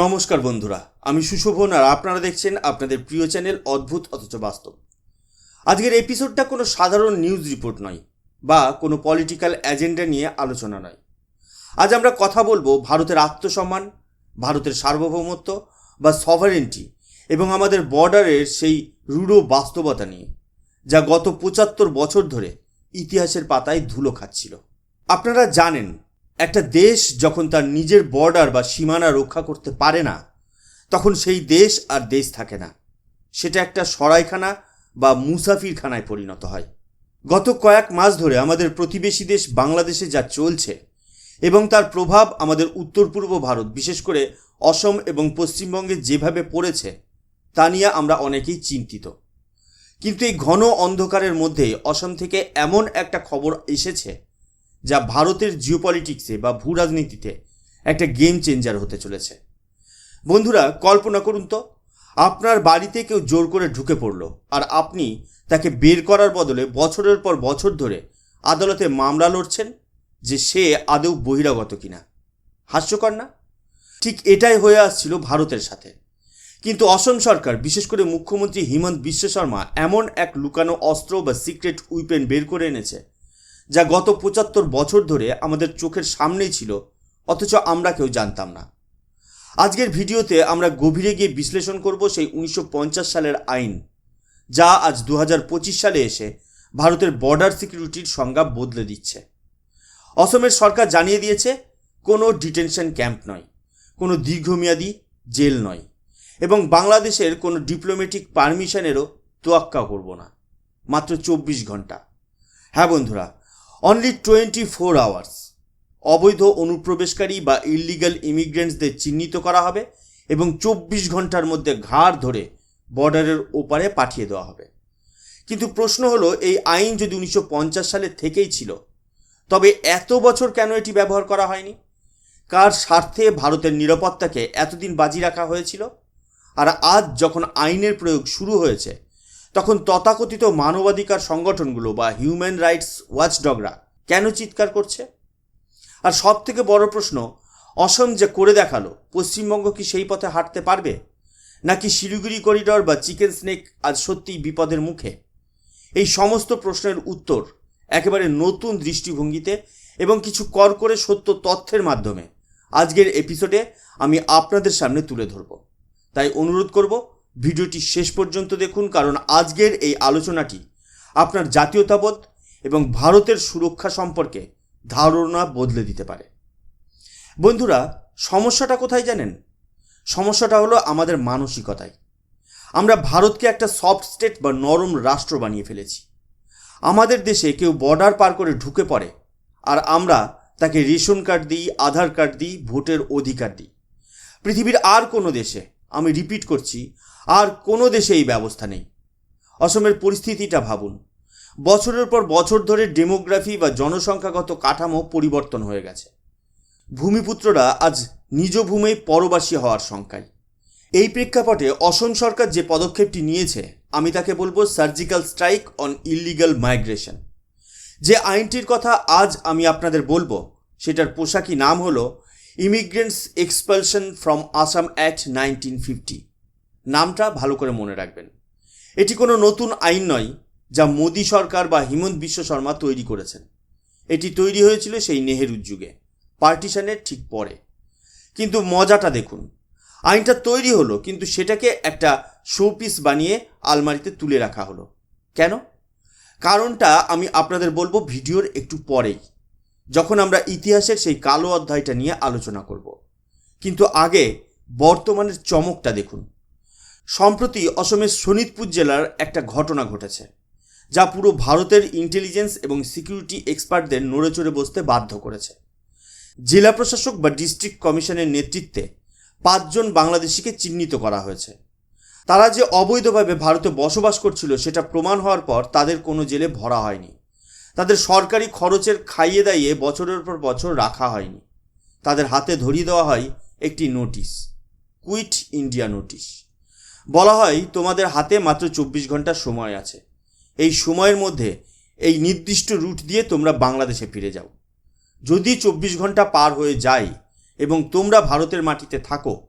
নমস্কার বন্ধুরা, আমি সুশোভন আর আপনারা দেখছেন আপনাদের প্রিয় চ্যানেল অদ্ভুত অথচ বাস্তব। আজকের এপিসোডটা কোনো সাধারণ নিউজ রিপোর্ট নয় বা কোনো পলিটিক্যাল এজেন্ডা নিয়ে আলোচনা নয়। আজ আমরা কথা বলব ভারতের আত্মসম্মান, ভারতের সার্বভৌমত্ব বা সভারেন্টি এবং আমাদের বর্ডারের সেই রূঢ় বাস্তবতা নিয়ে, যা গত পঁচাত্তর বছর ধরে ইতিহাসের পাতায় ধুলো খাচ্ছিল। আপনারা জানেন একটা দেশ যখন তার নিজের বর্ডার বা সীমানা রক্ষা করতে পারে না, তখন সেই দেশ আর দেশ থাকে না। সেটা একটা সরাইখানা বা মুসাফিরখানায় পরিণত হয়। গত কয়েক মাস ধরে আমাদের প্রতিবেশী দেশ বাংলাদেশে যা চলছে এবং তার প্রভাব আমাদের উত্তর পূর্ব ভারত, বিশেষ করে অসম এবং পশ্চিমবঙ্গে যেভাবে পড়েছে, তা নিয়ে আমরা অনেকেই চিন্তিত। কিন্তু এই ঘন অন্ধকারের মধ্যে অসম থেকে এমন একটা খবর এসেছে যা ভারতের জিওপলিটিক্সে বা ভূ রাজনীতিতে একটা গেম চেঞ্জার হতে চলেছে। বন্ধুরা, কল্পনা করুন তো, আপনার বাড়িতে কেউ জোর করে ঢুকে পড়ল আর আপনি তাকে বের করার বদলে বছরের পর বছর ধরে আদালতে মামলা লড়ছেন যে সে আদৌ বহিরাগত কিনা। হাস্যকর না? ঠিক এটাই হয়ে আসছিল ভারতের সাথে। কিন্তু অসম সরকার, বিশেষ করে মুখ্যমন্ত্রী হিমন্ত বিশ্ব শর্মা, এমন এক লুকানো অস্ত্র বা সিক্রেট উইপেন বের করে এনেছে যা গত পঁচাত্তর বছর ধরে আমাদের চোখের সামনেই ছিল, অথচ আমরা কেউ জানতাম না। আজকের ভিডিওতে আমরা গভীরে গিয়ে বিশ্লেষণ করব সেই উনিশশো পঞ্চাশ সালের আইন, যা আজ দু হাজার পঁচিশ সালে এসে ভারতের বর্ডার সিকিউরিটির সংজ্ঞা বদলে দিচ্ছে। অসমের সরকার জানিয়ে দিয়েছে, কোনো ডিটেনশন ক্যাম্প নয়, কোনো দীর্ঘমেয়াদী জেল নয় এবং বাংলাদেশের কোনো ডিপ্লোম্যাটিক পারমিশনেরও তোয়াক্কা করব না। মাত্র চব্বিশ ঘণ্টা। হ্যাঁ বন্ধুরা অনলি টোয়েন্টি ফোর আওয়ার্স অবৈধ অনুপ্রবেশকারী বা ইলিগাল ইমিগ্রেন্টসদের চিহ্নিত করা হবে এবং চব্বিশ ঘণ্টার মধ্যে ঘাড় ধরে বর্ডারের ওপারে পাঠিয়ে দেওয়া হবে। কিন্তু প্রশ্ন হলো, এই আইন যদি উনিশশো পঞ্চাশ সালে থেকেই ছিল, তবে এত বছর কেন এটি ব্যবহার করা হয়নি? কার স্বার্থে ভারতের নিরাপত্তাকে এতদিন বাজি রাখা হয়েছিল? আর আজ যখন আইনের প্রয়োগ শুরু হয়েছে তখন তথাকথিত মানবাধিকার সংগঠনগুলো বা হিউম্যান রাইটস ওয়াচডগরা কেন চিৎকার করছে? আর সব থেকে বড় প্রশ্ন, অসম যে করে দেখাল, পশ্চিমবঙ্গ কি সেই পথে হাঁটতে পারবে? নাকি শিলিগুড়ি করিডর বা চিকেন স্নেক আজ সত্যিই বিপদের মুখে? এই সমস্ত প্রশ্নের উত্তর একেবারে নতুন দৃষ্টিভঙ্গিতে এবং কিছু কর করে সত্য তথ্যের মাধ্যমে আজকের এপিসোডে আমি আপনাদের সামনে তুলে ধরব। তাই অনুরোধ করব ভিডিওটি শেষ পর্যন্ত দেখুন, কারণ আজকের এই আলোচনাটি আপনার জাতীয়তাবোধ এবং ভারতের সুরক্ষা সম্পর্কে ধারণা বদলে দিতে পারে। বন্ধুরা, সমস্যাটা কোথায় জানেন? সমস্যাটা হলো আমাদের মানসিকতায়। আমরা ভারতকে একটা সফট স্টেট বা নরম রাষ্ট্র বানিয়ে ফেলেছি। আমাদের দেশে কেউ বর্ডার পার করে ঢুকে পড়ে, আর আমরা তাকে রেশন কার্ড দিই, আধার কার্ড দিই, ভোটের অধিকার দিই। পৃথিবীর আর কোনো দেশে আমি রিপিট করছি, আর কোনো দেশে এই ব্যবস্থা নেই। অসমের পরিস্থিতিটা ভাবুন। বছরের পর বছর ধরে ডেমোগ্রাফি বা জনসংখ্যাগত কাঠামো পরিবর্তন হয়ে গেছে। ভূমিপুত্ররা আজ নিজ ভূমেই পরবাসী হওয়ার সংখ্যায়। এই প্রেক্ষাপটে অসম সরকার যে পদক্ষেপটি নিয়েছে, আমি তাকে বলব surgical strike on illegal migration যে আইনটির কথা আজ আমি আপনাদের বলব, সেটার পোশাকি নাম হলো immigrants expulsion from Assam act nineteen fifty নামটা ভালো করে মনে রাখবেন। এটি কোনো নতুন আইন নয়, যা মোদী সরকার বা হিমন্ত বিশ্ব শর্মা তৈরি করেছেন। এটি তৈরি হয়েছিল সেই নেহেরুর যুগে, পার্টিশনের ঠিক পরে। কিন্তু মজাটা দেখুন, আইনটা তৈরি হলো, কিন্তু সেটাকে একটা শোপিস বানিয়ে আলমারিতে তুলে রাখা হলো। কেন? কারণটা আমি আপনাদের বলব ভিডিওর একটু পরেই। যখন আমরা ইতিহাসের সেই কালো অধ্যায়টা নিয়ে আলোচনা করব। কিন্তু আগে বর্তমানের চমকটা দেখুন। সম্প্রতি অসমের শোনিতপুর জেলার একটা ঘটনা ঘটেছে, যা পুরো ভারতের ইন্টেলিজেন্স এবং সিকিউরিটি এক্সপার্টদের নড়েচড়ে বসতে বাধ্য করেছে। জেলা প্রশাসক বা ডিস্ট্রিক্ট কমিশনের নেতৃত্বে পাঁচজন বাংলাদেশিকে চিহ্নিত করা হয়েছে। তারা যে অবৈধভাবে ভারতে বসবাস করছিল, সেটা প্রমাণ হওয়ার পর তাদের কোনো জেলে ভরা হয়নি। তাদের সরকারি খরচের খাইয়ে দাইয়ে বছরের পর বছর রাখা হয়নি। তাদের হাতে ধরিয়ে দেওয়া হয় একটি নোটিশ, কুইট ইন্ডিয়া নোটিশ। বলা হয়, তোমাদের হাতে মাত্র চব্বিশ ঘণ্টা সময় আছে। এই সময়ের মধ্যে এই নির্দিষ্ট রুট দিয়ে তোমরা বাংলাদেশে ফিরে যাও। যদি চব্বিশ ঘণ্টা পার হয়ে যায় এবং তোমরা ভারতের মাটিতে থাকো,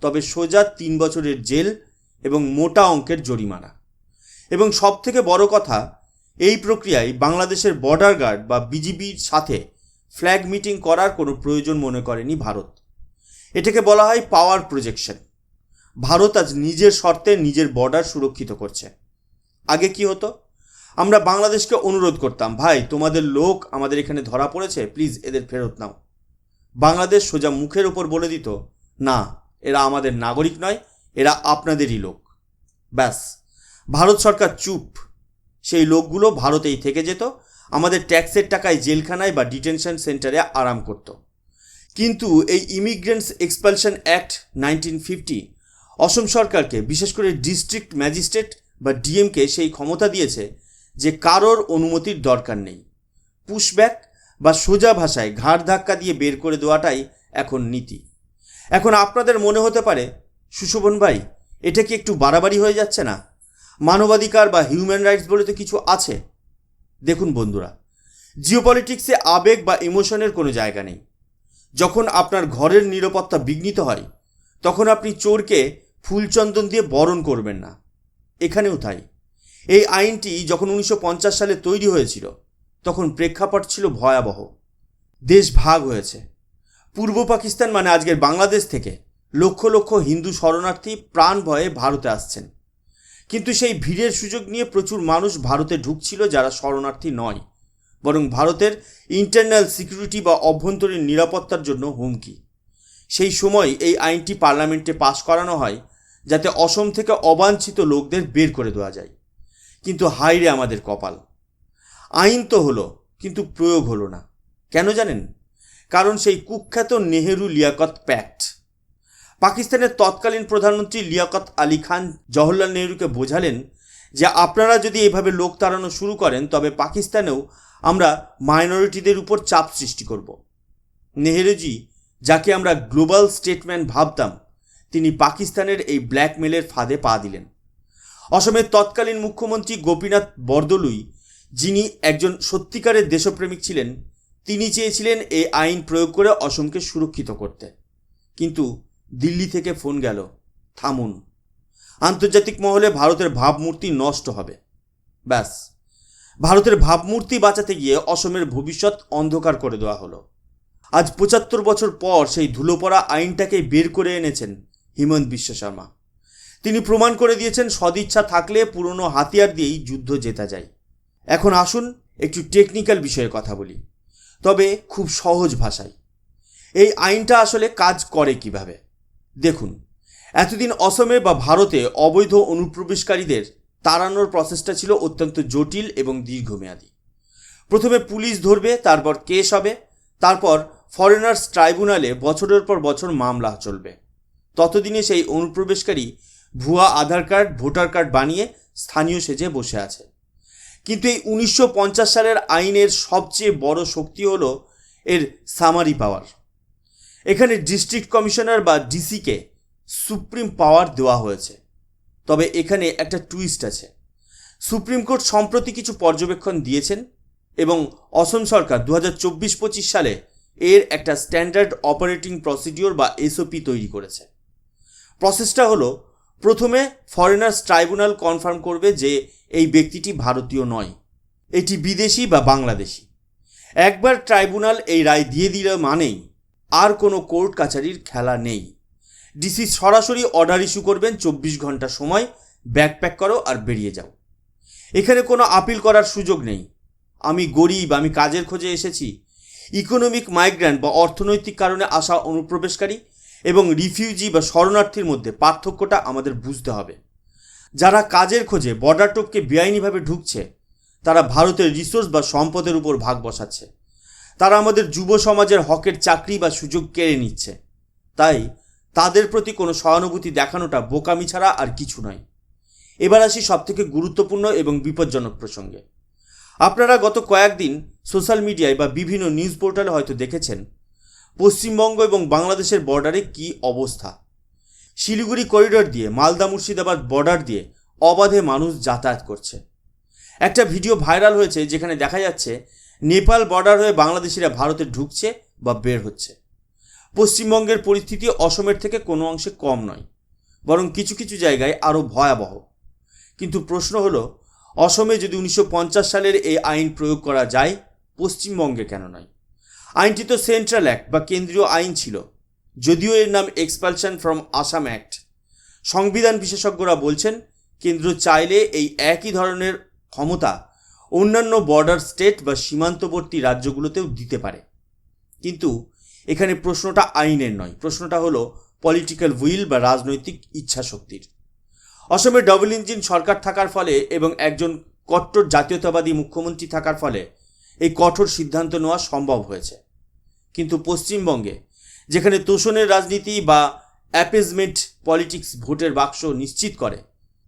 তবে সোজা তিন বছরের জেল এবং মোটা অঙ্কের জরিমানা। এবং সব থেকে বড় কথা এই প্রক্রিয়ায় বাংলাদেশের বর্ডার গার্ড বা বিজিবির সাথে ফ্ল্যাগ মিটিং করার কোনো প্রয়োজন মনে করেনি ভারত। এটাকে বলা হয় পাওয়ার প্রজেকশন ভারত আজ নিজের শর্তে নিজের বর্ডার সুরক্ষিত করছে। আগে কি হতো? আমরা বাংলাদেশকে অনুরোধ করতাম, ভাই, তোমাদের লোক আমাদের এখানে ধরা পড়েছে প্লিজ এদের ফেরত নাও। বাংলাদেশ সোজা মুখের ওপর বলে দিত, না, এরা আমাদের নাগরিক নয়, এরা আপনাদেরই লোক। ব্যাস। ভারত সরকার চুপ। সেই লোকগুলো ভারতেই থেকে যেত, আমাদের ট্যাক্সের টাকায় জেলখানায় বা ডিটেনশন সেন্টারে আরাম করত। কিন্তু এই immigrants expulsion act nineteen fifty Assam সরকারকে, বিশেষ করে ডিস্ট্রিক্ট ম্যাজিস্ট্রেট বা ডিএমকে সেই ক্ষমতা দিয়েছে যে কারোর অনুমতির দরকার নেই। পুশব্যাক বা সোজা ভাষায় ঘাড় ধাক্কা দিয়ে বের করে দেওয়াটাই এখন নীতি। এখন আপনাদের মনে হতে পারে, সুশোভন ভাই, এটা কি একটু বাড়াবাড়ি হয়ে যাচ্ছে না? মানবাধিকার বা হিউম্যান রাইটস বলে তো কিছু আছে? দেখুন বন্ধুরা জিওপলিটিক্সে আবেগ বা ইমোশনের কোনো জায়গা নেই। যখন আপনার ঘরের নিরাপত্তা বিঘ্নিত হয়, তখন আপনি চোরকে ফুলচন্দন দিয়ে বরণ করবেন না। এখানেও তাই। এই আইনটি যখন উনিশশো পঞ্চাশ সালে তৈরি হয়েছিল, তখন প্রেক্ষাপট ছিল ভয়াবহ। দেশ ভাগ হয়েছে। পূর্ব পাকিস্তান মানে আজকের বাংলাদেশ থেকে লক্ষ লক্ষ হিন্দু শরণার্থী প্রাণ ভয়ে ভারতে আসছেন। কিন্তু সেই ভিড়ের সুযোগ নিয়ে প্রচুর মানুষ ভারতে ঢুকছিল যারা শরণার্থী নয়, বরং ভারতের ইন্টারনাল সিকিউরিটি বা অভ্যন্তরীণ নিরাপত্তার জন্য হুমকি। সেই সময় এই আইনটি পার্লামেন্টে পাশ করানো হয়, যাতে অসম থেকে অবাঞ্ছিত লোকদের বের করে দেওয়া যায়। কিন্তু হাইরে আমাদের কপাল। আইন তো হলো, কিন্তু প্রয়োগ হলো না। কেন জানেন? কারণ সেই কুখ্যাত নেহেরু লিয়াকত প্যাক্ট। পাকিস্তানের তৎকালীন প্রধানমন্ত্রী লিয়াকত আলী খান জওহরলাল নেহরুকে বোঝালেন যে আপনারা যদি এভাবে লোক তাড়ানো শুরু করেন, তবে পাকিস্তানেও আমরা মাইনরিটিদের উপর চাপ সৃষ্টি করব। নেহেরুজি, যাকে আমরা গ্লোবাল স্টেটম্যান ভাবতাম, তিনি পাকিস্তানের এই ব্ল্যাকমেলের ফাঁদে পা দিলেন। অসমের তৎকালীন মুখ্যমন্ত্রী গোপীনাথ বরদলুই, যিনি একজন সত্যিকারের দেশপ্রেমিক ছিলেন, তিনি চেয়েছিলেন এই আইন প্রয়োগ করে অসমকে সুরক্ষিত করতে। কিন্তু দিল্লি থেকে ফোন গেল, থামুন। আন্তর্জাতিক মহলে ভারতের ভাবমূর্তি নষ্ট হবে। ব্যাস। ভারতের ভাবমূর্তি বাঁচাতে গিয়ে অসমের ভবিষ্যৎ অন্ধকার করে দেওয়া হলো। আজ পঁচাত্তর বছর পর সেই ধুলোপড়া আইনটাকে বের করে এনেছেন হিমন্ত বিশ্ব শর্মা। তিনি প্রমাণ করে দিয়েছেন সদিচ্ছা থাকলে পুরনো হাতিয়ার দিয়েই যুদ্ধ জেতা যায়। এখন আসুন একটু টেকনিক্যাল বিষয়ে কথা বলি। তবে খুব সহজ ভাষায়। এই আইনটা আসলে কাজ করে কীভাবে? দেখুন, এতদিন অসমে বা ভারতে অবৈধ অনুপ্রবেশকারীদের তাড়ানোর প্রসেসটা ছিল অত্যন্ত জটিল এবং দীর্ঘমেয়াদী। প্রথমে পুলিশ ধরবে, তারপর কেস হবে, তারপর ফরেনার্স ট্রাইব্যুনালে বছরের পর বছর মামলা চলবে। ততদিনে সেই অনুপ্রবেশকারী ভুয়া আধার কার্ড, ভোটার কার্ড বানিয়ে স্থানীয় সেজে বসে আছে। কিন্তু এই উনিশশো পঞ্চাশ সালের আইনের সবচেয়ে বড় শক্তি হল এর সামারি পাওয়ার এখানে ডিস্ট্রিক্ট কমিশনার বা ডিসিকে সুপ্রিম পাওয়ার দেওয়া হয়েছে। তবে এখানে একটা টুইস্ট আছে। সুপ্রিম কোর্ট সম্প্রতি কিছু পর্যবেক্ষণ দিয়েছেন এবং অসম সরকার দু হাজার চব্বিশ পঁচিশ সালে এর একটা স্ট্যান্ডার্ড অপারেটিং প্রসিডিওর বা এসওপি তৈরি করেছে। প্রসেসটা হলো, প্রথমে ফরেনার্স ট্রাইব্যুনাল কনফার্ম করবে যে এই ব্যক্তিটি ভারতীয় নয়। এটি বিদেশি বা বাংলাদেশি। একবার ট্রাইব্যুনাল এই রায় দিয়ে দিলে মানেই আর কোনো কোর্ট কাছারির খেলা নেই। ডিসি সরাসরি অর্ডার ইস্যু করবেন চব্বিশ ঘণ্টা সময়, ব্যাকপ্যাক করো আর বেরিয়ে যাও। এখানে কোনো আপিল করার সুযোগ নেই। আমি গরিব, আমি কাজের খোঁজে এসেছি। ইকোনমিক মাইগ্রেন্ট বা অর্থনৈতিক কারণে আসা অনুপ্রবেশকারী এবং রিফিউজি বা শরণার্থীর মধ্যে পার্থক্যটা আমাদের বুঝতে হবে। যারা কাজের খোঁজে বর্ডার টোপকে বেআইনিভাবে ঢুকছে, তারা ভারতের রিসোর্স বা সম্পদের উপর ভাগ বসাচ্ছে। তারা আমাদের যুব সমাজের হকের চাকরি বা সুযোগ কেড়ে নিচ্ছে। তাই তাদের প্রতি কোনো সহানুভূতি দেখানোটা বোকামি ছাড়া আর কিছু নয়। এবার আসি সবথেকে গুরুত্বপূর্ণ এবং বিপজ্জনক প্রসঙ্গে। আপনারা গত কয়েকদিন সোশ্যাল মিডিয়ায় বা বিভিন্ন নিউজ পোর্টালে হয়তো দেখেছেন, পশ্চিমবঙ্গ এবং বাংলাদেশের বর্ডারে কি অবস্থা। শিলিগুড়ি করিডোর দিয়ে, মালদা মুর্শিদাবাদ বর্ডার দিয়ে অবাধে মানুষ যাতায়াত করছে। একটা ভিডিও ভাইরাল হয়েছে যেখানে দেখা যাচ্ছে নেপাল বর্ডার হয়ে বাংলাদেশিরা ভারতে ঢুকছে বা বের হচ্ছে। পশ্চিমবঙ্গের পরিস্থিতি অসমের থেকে কোনো অংশে কম নয়, বরং কিছু কিছু জায়গায় আরও ভয়াবহ। কিন্তু প্রশ্ন হলো, অসমে যদি উনিশশো পঞ্চাশ সালের এই আইন প্রয়োগ করা যায়, পশ্চিমবঙ্গে কেন নয়? আইনটি তো সেন্ট্রাল অ্যাক্ট বা কেন্দ্রীয় আইন ছিল, যদিও এর নাম এক্সপালশন ফ্রম আসাম অ্যাক্ট। সংবিধান বিশেষজ্ঞরা বলছেন, কেন্দ্র চাইলে এই একই ধরনের ক্ষমতা অন্যান্য বর্ডার স্টেট বা সীমান্তবর্তী রাজ্যগুলোতেও দিতে পারে। কিন্তু এখানে প্রশ্নটা আইনের নয়, প্রশ্নটা হলো পলিটিক্যাল উইল বা রাজনৈতিক ইচ্ছাশক্তির। অসমের ডবল ইঞ্জিন সরকার থাকার ফলে এবং একজন কট্টর জাতীয়তাবাদী মুখ্যমন্ত্রী থাকার ফলে এই কঠোর সিদ্ধান্ত নেওয়া সম্ভব হয়েছে। কিন্তু পশ্চিমবঙ্গে যেখানে তোষণের রাজনীতি বা অ্যাপেজমেন্ট পলিটিক্স ভোটের বাক্স নিশ্চিত করে,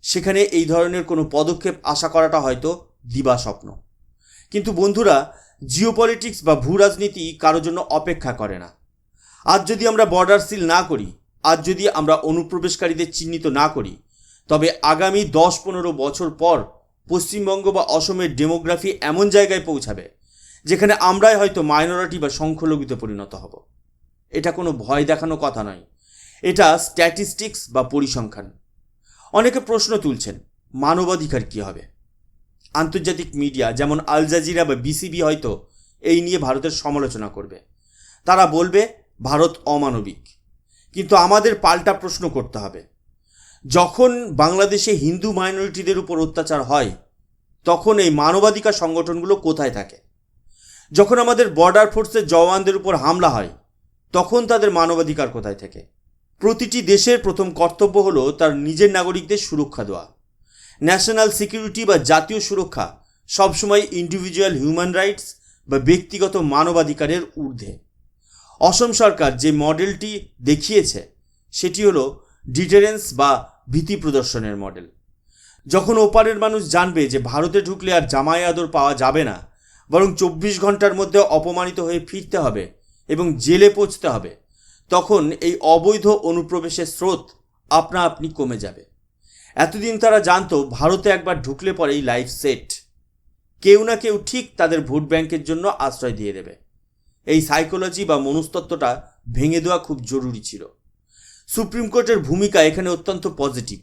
সেখানে এই ধরনের কোনো পদক্ষেপ আশা করাটা হয়তো দিবা স্বপ্ন। কিন্তু বন্ধুরা জিওপলিটিক্স বা ভূ রাজনীতি কারোর জন্য অপেক্ষা করে না। আজ যদি আমরা বর্ডার সিল না করি, আজ যদি আমরা অনুপ্রবেশকারীদের চিহ্নিত না করি, তবে আগামী দশ পনেরো বছর পর পশ্চিমবঙ্গ বা অসমের ডেমোগ্রাফি এমন জায়গায় পৌঁছাবে, যেখানে আমরাই হয়তো মাইনরিটি বা সংখ্যালঘুতে পরিণত হব। এটা কোনো ভয় দেখানো কথা নয়। এটা স্ট্যাটিস্টিক্স বা পরিসংখ্যান। অনেকে প্রশ্ন তুলছেন, মানবাধিকার কী হবে? আন্তর্জাতিক মিডিয়া, যেমন আল জাজিরা বা বিসিবি হয়তো এই নিয়ে ভারতের সমালোচনা করবে। তারা বলবে, ভারত অমানবিক। কিন্তু আমাদের পাল্টা প্রশ্ন করতে হবে। যখন বাংলাদেশে হিন্দু মাইনরিটিদের উপর অত্যাচার হয়, তখন এই মানবাধিকার সংগঠনগুলো কোথায় থাকে? যখন আমাদের বর্ডার ফোর্সের জওয়ানদের উপর হামলা হয়, তখন তাদের মানবাধিকার কোথায় থেকে? প্রতিটি দেশের প্রথম কর্তব্য হলো তার নিজের নাগরিকদের সুরক্ষা দেওয়া। ন্যাশনাল সিকিউরিটি বা জাতীয় সুরক্ষা সবসময় ইন্ডিভিজুয়াল হিউম্যান রাইটস বা ব্যক্তিগত মানবাধিকারের ঊর্ধ্বে। অসম সরকার যে মডেলটি দেখিয়েছে, সেটি হলো ডিটারেন্স বা ভীতি প্রদর্শনের মডেল। যখন ওপারের মানুষ জানবে যে ভারতে ঢুকলে আর জামাই আদর পাওয়া যাবে না, বরং চব্বিশ ঘণ্টার মধ্যে অপমানিত হয়ে ফিরতে হবে এবং জেলে পৌঁছতে হবে, তখন এই অবৈধ অনুপ্রবেশের স্রোত আপনা আপনি কমে যাবে। এতদিন তারা জানতো ভারতে একবার ঢুকলে পরেই লাইফ সেট। কেউ না কেউ ঠিক তাদের ভোট ব্যাংকের জন্য আশ্রয় দিয়ে দেবে। এই সাইকোলজি বা মনস্তত্ত্বটা ভেঙে দেওয়া খুব জরুরি ছিল। সুপ্রিম কোর্টের ভূমিকা এখানে অত্যন্ত পজিটিভ।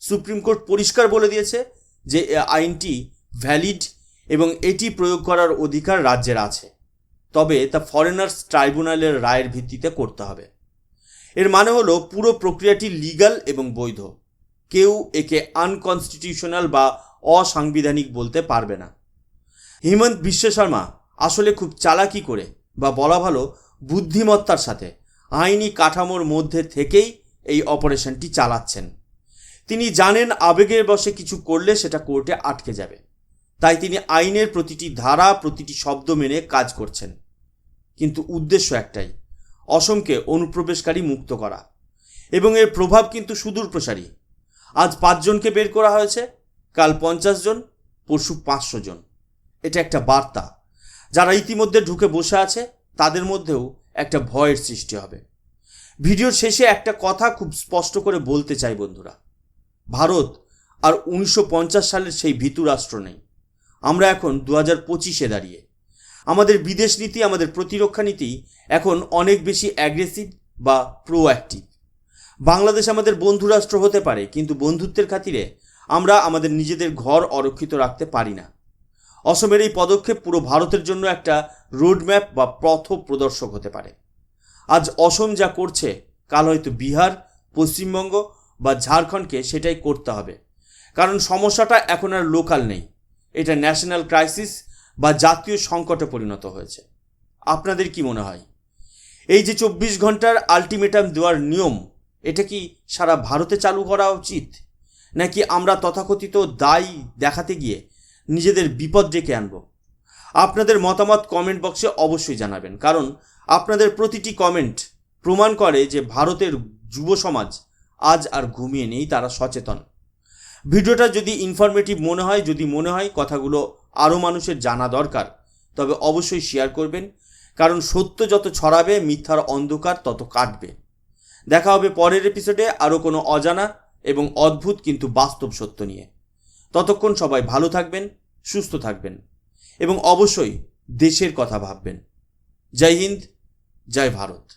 সুপ্রিম কোর্ট পরিষ্কার বলে দিয়েছে যে আইনটি ভ্যালিড এবং এটি প্রয়োগ করার অধিকার রাজ্যের আছে। তবে তা ফরেনার্স ট্রাইব্যুনালের রায়ের ভিত্তিতে করতে হবে। এর মানে হলো পুরো প্রক্রিয়াটি লিগাল এবং বৈধ। কেউ একে আনকনস্টিটিউশনাল বা অসাংবিধানিক বলতে পারবে না। হিমন্ত বিশ্ব শর্মা আসলে খুব চালাকি করে বা বলা ভালো বুদ্ধিমত্তার সাথে আইনি কাঠামোর মধ্যে থেকেই এই অপারেশনটি চালাচ্ছেন। তিনি জানেন আবেগের বশে কিছু করলে সেটা কোর্টে আটকে যাবে। তাই তিনি আইনের প্রতিটি ধারা, প্রতিটি শব্দ মেনে কাজ করছেন। কিন্তু উদ্দেশ্য একটাই, অসমকে অনুপ্রবেশকারী মুক্ত করা। এবং এর প্রভাব কিন্তু সুদূর প্রসারী আজ পাঁচজনকে বের করা হয়েছে, কাল পঞ্চাশ জন, পরশু পাঁচশো জন। এটা একটা বার্তা। যারা ইতিমধ্যে ঢুকে বসে আছে, তাদের মধ্যেও একটা ভয়ের সৃষ্টি হবে। ভিডিওর শেষে একটা কথা খুব স্পষ্ট করে বলতে চাই বন্ধুরা। ভারত আর উনিশশো পঞ্চাশ সালের সেই ভীতু রাষ্ট্র নেই। আমরা এখন দু হাজার পঁচিশে দাঁড়িয়ে। আমাদের বিদেশ নীতি, আমাদের প্রতিরক্ষা নীতি এখন অনেক বেশি অ্যাগ্রেসিভ বা প্রোঅ্যাক্টিভ বাংলাদেশ আমাদের বন্ধু রাষ্ট্র হতে পারে, কিন্তু বন্ধুত্বের খাতিরে আমরা আমাদের নিজেদের ঘর অরক্ষিত রাখতে পারি না। অসমের এই পদক্ষেপ পুরো ভারতের জন্য একটা রোডম্যাপ বা পথ প্রদর্শক হতে পারে। আজ অসম যা করছে, কাল হয়তো বিহার, পশ্চিমবঙ্গ বা ঝাড়খণ্ডকে সেটাই করতে হবে। কারণ সমস্যাটা এখন আর লোকাল নেই। এটা ন্যাশনাল ক্রাইসিস বা জাতীয় সংকটে পরিণত হয়েছে। আপনাদের কি মনে হয়? এই যে চব্বিশ ঘণ্টার আলটিমেটাম দেওয়ার নিয়ম এটা কি সারা ভারতে চালু করা উচিত? নাকি আমরা তথাকথিত দায় দেখাতে গিয়ে নিজেদের বিপদ ডেকে আনব? আপনাদের মতামত কমেন্ট বক্সে অবশ্যই জানাবেন। কারণ আপনাদের প্রতিটি কমেন্ট প্রমাণ করে যে ভারতের যুব সমাজ আজ আর ঘুমিয়ে নেই, তারা সচেতন। ভিডিওটা যদি ইনফরমেটিভ মনে হয়, যদি মনে হয় কথাগুলো আরও মানুষের জানা দরকার, তবে অবশ্যই শেয়ার করবেন। কারণ সত্য যত ছড়াবে, মিথ্যার অন্ধকার তত কাটবে। দেখা হবে পরের এপিসোডে আরও কোনো অজানা এবং অদ্ভুত কিন্তু বাস্তব সত্য নিয়ে। ততক্ষণ সবাই ভালো থাকবেন, সুস্থ থাকবেন এবং অবশ্যই দেশের কথা ভাববেন। জয় হিন্দ, জয় ভারত।